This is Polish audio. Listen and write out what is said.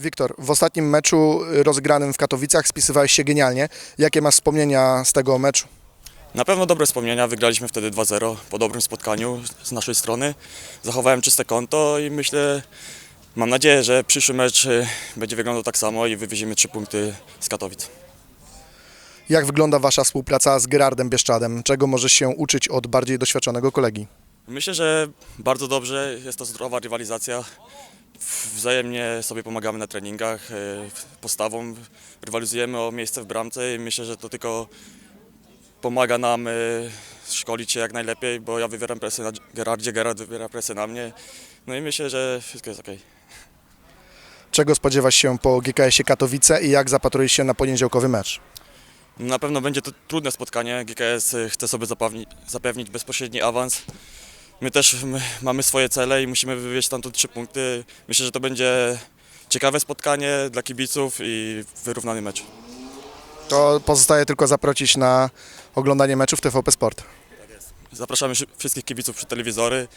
Wiktor, w ostatnim meczu rozegranym w Katowicach spisywałeś się genialnie. Jakie masz wspomnienia z tego meczu? Na pewno dobre wspomnienia, wygraliśmy wtedy 2-0 po dobrym spotkaniu z naszej strony. Zachowałem czyste konto i myślę, mam nadzieję, że przyszły mecz y, będzie wyglądał tak samo i wywiezimy trzy punkty z Katowic. Jak wygląda wasza współpraca z Gerardem Bieszczadem? Czego możesz się uczyć od bardziej doświadczonego kolegi? Myślę, że bardzo dobrze, jest to zdrowa rywalizacja. Wzajemnie sobie pomagamy na treningach, y, postawą rywalizujemy o miejsce w bramce i myślę, że to tylko pomaga nam y, szkolić się jak najlepiej, bo ja wywieram presję na Gerardzie, Gerard wywiera presję na mnie. No i myślę, że wszystko jest ok. Czego spodziewasz się po GKS-ie Katowice i jak zapatrujesz się na poniedziałkowy mecz? Na pewno będzie to trudne spotkanie. GKS chce sobie zapewnić bezpośredni awans. My też my mamy swoje cele i musimy wywieźć stamtąd trzy punkty. Myślę, że to będzie ciekawe spotkanie dla kibiców i wyrównany mecz. To pozostaje tylko zaprosić na oglądanie meczów TVP Sport. Zapraszamy wszy- wszystkich kibiców przy telewizory.